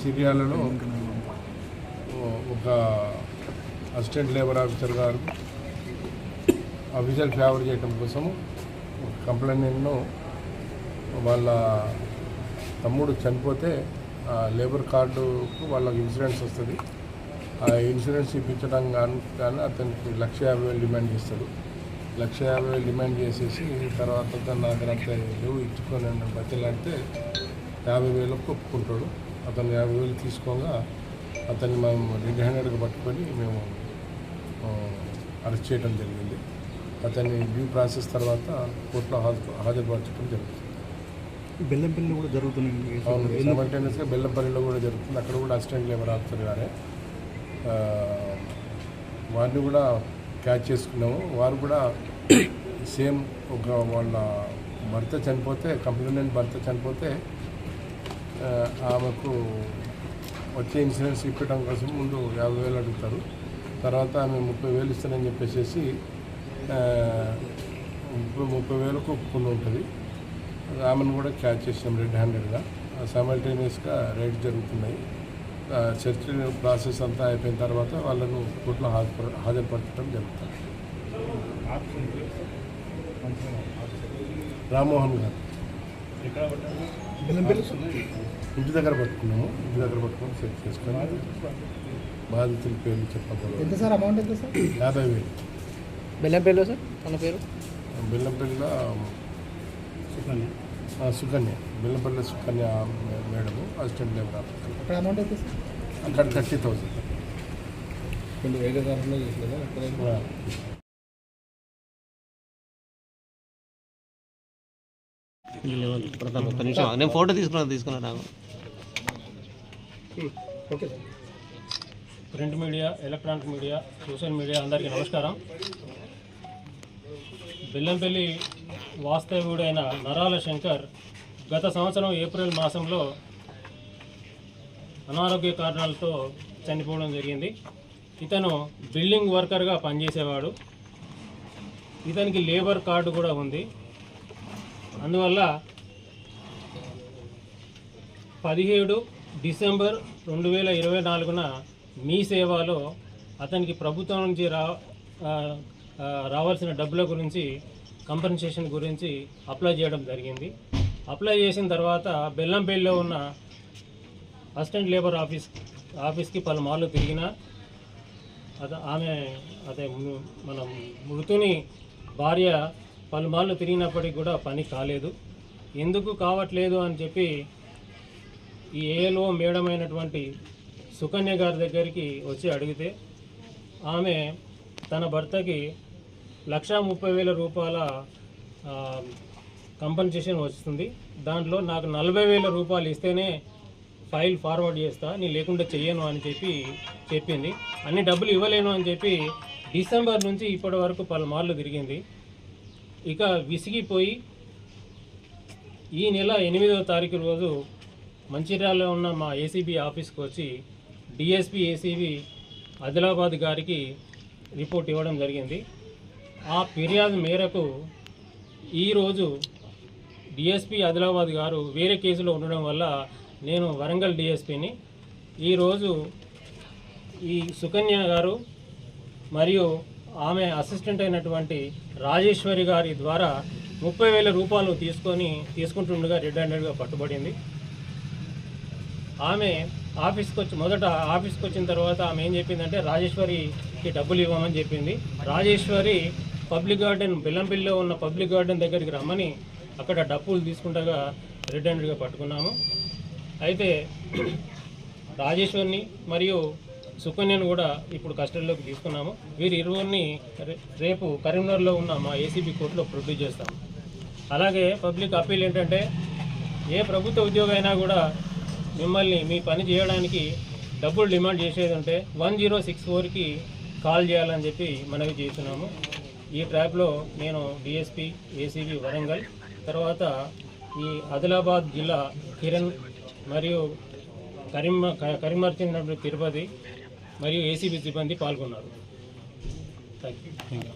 మంచిర్యాలలో ఒక assistant labour officer గారు officer favour చేయడం కోసం ఒక కంప్లైంట్ను వాళ్ళ తమ్ముడు చనిపోతే ఆ లేబర్ కార్డుకు వాళ్ళకి ఇన్సూరెన్స్ వస్తుంది. ఆ ఇన్సూరెన్స్ ఇప్పించడం కానీ కానీ అతనికి లక్ష యాభై వేలు డిమాండ్ చేస్తాడు. లక్ష యాభై వేలు డిమాండ్ చేసేసి తర్వాత నా దగ్గర అంత లేవు ఇచ్చుకొని బతిలాడితే యాభై వేలకు ఒప్పుకుంటాడు. అతను యాభై వేలు తీసుకోగా అతన్ని మేము రెడ్ హ్యాండెడ్గా పట్టుకొని మేము అరెస్ట్ చేయడం జరిగింది. అతన్ని డ్యూ ప్రాసెస్ తర్వాత కోర్టులో హాజరు హాజరుపరచడం జరుగుతుంది. బెల్లంపల్లి కూడా జరుగుతున్నాయి అవును సైమల్టేనియస్గా బెల్లంపల్లిలో కూడా జరుగుతుంది. అక్కడ కూడా అసిస్టెంట్ లేబర్ ఆఫీసర్ గారే. వారిని కూడా క్యాచ్ చేసుకున్నాము. వారు కూడా సేమ్ ఒక వాళ్ళ భర్త చనిపోతే కంప్లైంట్ భర్త చనిపోతే ఆమెకు వచ్చే ఇన్సూరెన్స్ ఇప్పించడం కోసం ముందు యాభై వేలు అడుగుతారు. తర్వాత ఆమె ముప్పై వేలు ఇస్తానని చెప్పేసి ముప్పై ముప్పై వేలకు ఒప్పుకుని ఉంటుంది. ఆమెను కూడా క్యాచ్ చేసాం రెడ్ హ్యాండెడ్గా. సైమల్టేనియస్గా రైడ్ జరుగుతున్నాయి. చర్చ ప్రాసెస్ అంతా అయిపోయిన తర్వాత వాళ్ళను కోర్టులో హాజరు హాజరుపరచడం జరుగుతుంది. రామ్మోహన్ గారు. ఇంటి దగ్గర పట్టుకున్నాము ఇంటి దగ్గర పట్టుకొని సెట్ చేసుకొని బాధితుల పేర్లు ఎంత చెప్పగలరు సార్ అమౌంట్ ఎంత సార్? యాభై వేలు. బెల్లంపల్లిలో సార్? తన పేరు? బెల్లంపల్లిలో ఆ, సుకన్య. బెల్లంపల్లి సుకన్య మే- మేడము అసిస్టెంట్ లేబర్ ఆఫీసర్. అక్కడ అమౌంట్ ఎంత సార్? అక్కడ థర్టీ థౌసండ్. కొంచెం వేగకారంలో చేసినా ప్రతాప్ ఒక్క నిమిషం నేను ఫోటో తీసుకున్నాను తీసుకున్నాను నాకు. Okay print media electronic media social media అందరికీ నమస్కారం. బెల్లంపల్లి వాస్తవ్యుడైన నరాల శంకర్ గత సంవత్సరం ఏప్రిల్ మాసంలో అనారోగ్య కారణాలతో చనిపోవడం జరిగింది. ఇతను బిల్డింగ్ వర్కర్గా పనిచేసేవాడు. ఇతనికి లేబర్ కార్డు కూడా ఉంది. అందువల్ల పదిహేడు డిసెంబర్ రెండు వేల ఇరవై నాలుగున మీ సేవలో అతనికి ప్రభుత్వం నుంచి రా రావాల్సిన డబ్బుల గురించి కంపెన్సేషన్ గురించి అప్లై చేయడం జరిగింది. అప్లై చేసిన తర్వాత బెల్లంపల్లిలో ఉన్న అసిస్టెంట్ లేబర్ ఆఫీస్ ఆఫీస్కి పలుమార్లు తిరిగిన అత ఆమె అదే మన మృతుని భార్య పలుమార్లు తిరిగినప్పటికి కూడా పని కాలేదు. ఎందుకు కావట్లేదు అని చెప్పి ఈ ఏఎల్ఓ మేడం అయినటువంటి సుకన్య గారి దగ్గరికి వచ్చి అడిగితే ఆమె తన భర్తకి లక్షా ముప్పై వేల రూపాయల కంపెన్సేషన్ వస్తుంది. దాంట్లో నాకు నలభై వేల రూపాయలు ఇస్తేనే ఫైల్ ఫార్వర్డ్ చేస్తా నేను లేకుండా చెయ్యను అని చెప్పి చెప్పింది. అన్ని డబ్బులు ఇవ్వలేను అని చెప్పి డిసెంబర్ నుంచి ఇప్పటి వరకు పలుమార్లు తిరిగింది. ఇక విసిగిపోయి ఈ నెల ఎనిమిదవ తారీఖు రోజు మంచిర్యాలలో ఉన్న మా ఏసీబీ ఆఫీస్కి వచ్చి డిఎస్పి ఏసీబీ ఆదిలాబాద్ గారికి రిపోర్ట్ ఇవ్వడం జరిగింది. ఆ ఫిర్యాదు మేరకు ఈరోజు డిఎస్పీ ఆదిలాబాద్ గారు వేరే కేసులో ఉండడం వల్ల నేను వరంగల్ డిఎస్పీని. ఈరోజు ఈ సుకన్య గారు మరియు ఆమె అసిస్టెంట్ అయినటువంటి రాజేశ్వరి గారి ద్వారా ముప్పై వేల రూపాయలు తీసుకొని తీసుకుంటుండగా రెడ్ హ్యాండెడ్గా పట్టుబడింది. ఆమె ఆఫీస్కి వచ్చి మొదట ఆఫీస్కి వచ్చిన తర్వాత ఆమె ఏం చెప్పిందంటే రాజేశ్వరికి డబ్బులు ఇవ్వమని చెప్పింది. రాజేశ్వరి పబ్లిక్ గార్డెన్ బెల్లంపల్లిలో ఉన్న పబ్లిక్ గార్డెన్ దగ్గరికి రమ్మని అక్కడ డబ్బులు తీసుకుంటగా రెడ్ హ్యాండెడ్గా పట్టుకున్నాము. అయితే రాజేశ్వరిని మరియు సుకన్యను కూడా ఇప్పుడు కస్టడీలోకి తీసుకున్నాము. వీరి ఇరువురిని రేపు కరీంనగర్లో ఉన్న మా ఏసీబీ కోర్టులో ప్రొడ్యూస్ చేస్తాం అలాగే పబ్లిక్ అప్పీల్ ఏంటంటే ఏ ప్రభుత్వ ఉద్యోగం అయినా కూడా మిమ్మల్ని మీ పని చేయడానికి డబ్బులు డిమాండ్ చేసేది ఉంటే వన్ జీరో సిక్స్ ఫోర్కి కాల్ చేయాలని చెప్పి మనవి చేస్తున్నాము. ఈ ట్రాప్లో నేను డిఎస్పి ఏసీబీ వరంగల్ తర్వాత ఈ ఆదిలాబాద్ జిల్లా కిరణ్ మరియు కరీం కరీంనగర్ చెందినటువంటి తిరుపతి మరియు ఏసీబీ సిబ్బంది పాల్గొన్నారు. Thank you